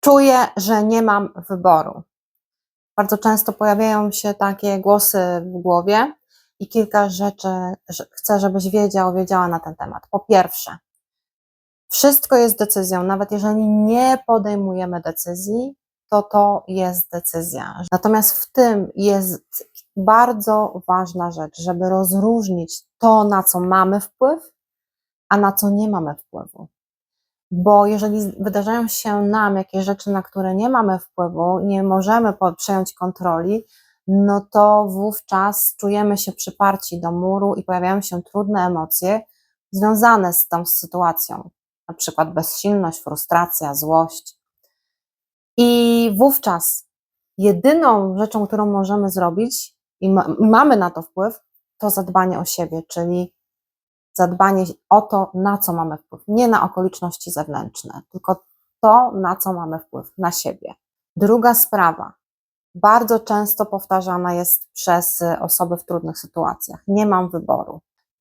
Czuję, że nie mam wyboru. Bardzo często pojawiają się takie głosy w głowie i kilka rzeczy chcę, żebyś wiedział, wiedziała na ten temat. Po pierwsze, wszystko jest decyzją, nawet jeżeli nie podejmujemy decyzji, to to jest decyzja. Natomiast w tym jest bardzo ważna rzecz, żeby rozróżnić to, na co mamy wpływ, a na co nie mamy wpływu. Bo jeżeli wydarzają się nam jakieś rzeczy, na które nie mamy wpływu, nie możemy przejąć kontroli, no to wówczas czujemy się przyparci do muru i pojawiają się trudne emocje związane z tą sytuacją, na przykład bezsilność, frustracja, złość. I wówczas jedyną rzeczą, którą możemy zrobić i ma, mamy na to wpływ, to zadbanie o siebie, czyli zadbanie o to, na co mamy wpływ. Nie na okoliczności zewnętrzne, tylko to, na co mamy wpływ, na siebie. Druga sprawa, bardzo często powtarzana jest przez osoby w trudnych sytuacjach. Nie mam wyboru.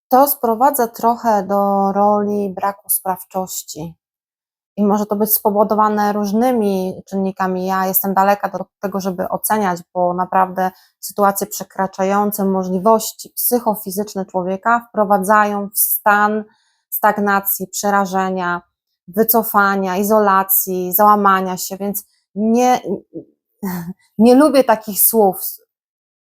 To sprowadza trochę do roli braku sprawczości. I może to być spowodowane różnymi czynnikami. Ja jestem daleka do tego, żeby oceniać, bo naprawdę sytuacje przekraczające możliwości psychofizyczne człowieka wprowadzają w stan stagnacji, przerażenia, wycofania, izolacji, załamania się, więc nie, nie lubię takich słów.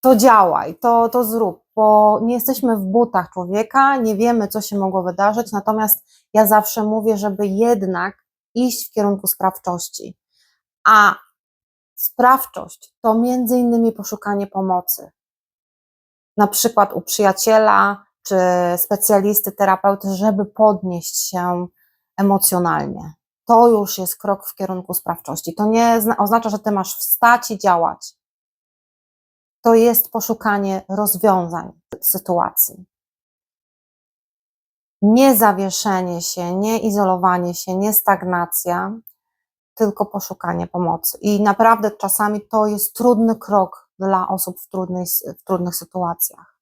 To działaj, to, to zrób, bo nie jesteśmy w butach człowieka, nie wiemy, co się mogło wydarzyć, natomiast ja zawsze mówię, żeby jednak iść w kierunku sprawczości. A sprawczość to między innymi poszukanie pomocy. Na przykład u przyjaciela czy specjalisty, terapeuty, żeby podnieść się emocjonalnie. To już jest krok w kierunku sprawczości. To nie zna- oznacza, że ty masz wstać i działać. To jest poszukanie rozwiązań sytuacji nie zawieszenie się, nie izolowanie się, nie stagnacja, tylko poszukanie pomocy. I naprawdę czasami to jest trudny krok dla osób w, trudnej, w trudnych sytuacjach.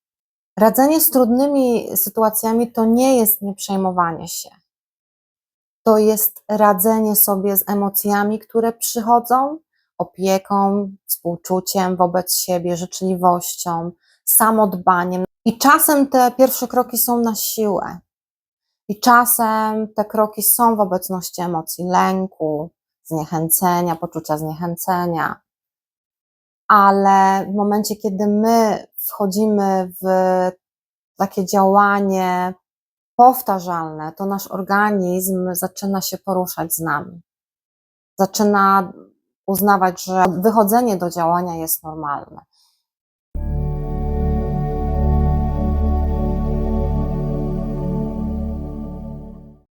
Radzenie z trudnymi sytuacjami to nie jest nieprzejmowanie się. To jest radzenie sobie z emocjami, które przychodzą, opieką, współczuciem wobec siebie, życzliwością, samodbaniem. I czasem te pierwsze kroki są na siłę. I czasem te kroki są w obecności emocji lęku, zniechęcenia, poczucia zniechęcenia, ale w momencie, kiedy my wchodzimy w takie działanie powtarzalne, to nasz organizm zaczyna się poruszać z nami. Zaczyna uznawać, że wychodzenie do działania jest normalne.